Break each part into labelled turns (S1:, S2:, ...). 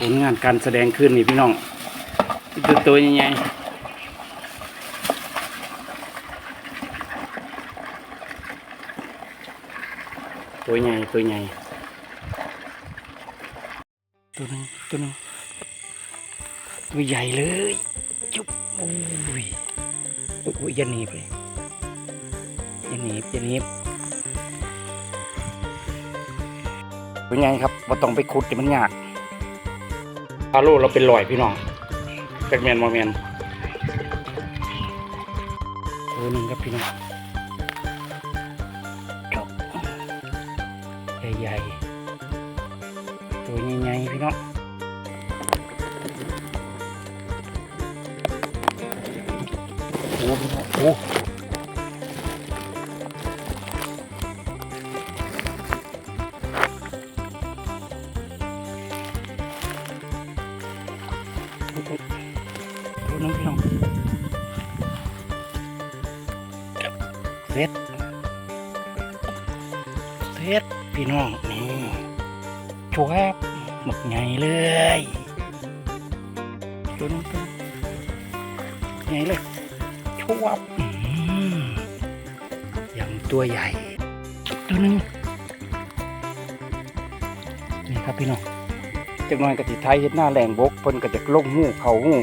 S1: ผลงานการแสดงขึ้นนี่พี่น้องตัวตัวใหญ่ๆตัวใหญ่ตัวใหญ่ตัวหนึงตัวหนึงตัวใหญ่เลยจุ๊บโอ้ยโอ้ยอย่าหนีบเลยอย่าหนีบอย่าหนีบตัวใหญ่ครับว่าต้องไปขุดเดี๋ยวมันยาก พาโลเราเป็นลอยพี่น้องแบกแมนมอแมนตัวหนึ่งครับพี่น้องครับใหญ่ๆตัวใหญ่ๆพี่น้องโอ้โห นึงพี่น้องเซ็ตเซ็ตพี่น้องนี่ชวบหมดไงเลยตัวนึงตัวนึงไงเลยชวบอื้อหืออย่างตัวใหญ่ตัวหนึงนี่ครับพี่น้องจักหน่อยกะติไทยเฮ็ดหน้าแหลงบกเพิ่นก็จะลงหูเขาหู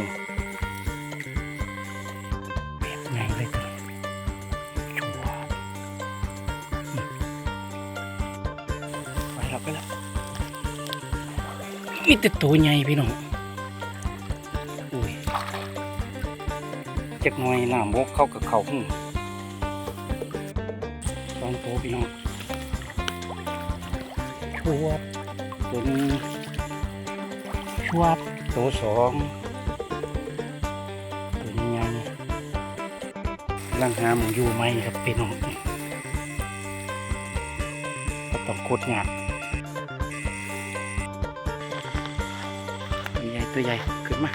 S1: ไปแล้วไปแล้วมีแต่ตัวใหญ่พี่น้องอุ้ยจักหน่อยหน้าบกเข้ากับเขาหูสองตัวพี่น้องชวร์ตัวนี้ชวบตัวสองตัวนี้ยังลังหามอยู่ไหมครับพี่น้องต้องกดหยาบ ตัวใหญ่ขึ้นมา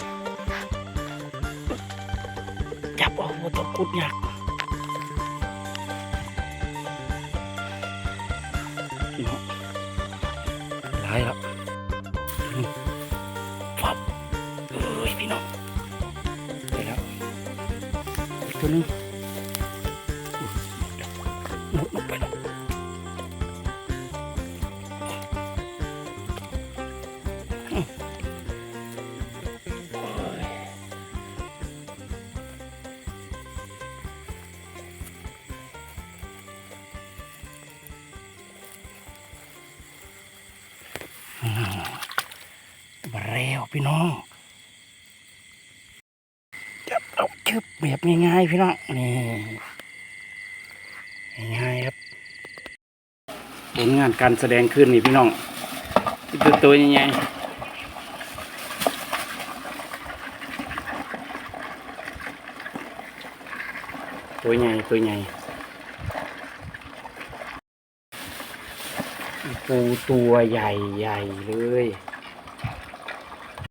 S1: จับเอาบ่ต้องกดยาบพี่น้องหลายแล้วฟับเอ้ยพี่น้องไปแล้วตัวนึงอุ๊ยหมด อืมมาแล้วพี่น้องจับเอาชึบแบบง่ายๆพี่น้องนี่ง่ายครับผลงานการแสดงขึ้นนี่พี่น้องตัวตัวใหญ่ๆตัวใหญ่ตัวใหญ่ ปูตัวใหญ่ใหญ่ๆเลย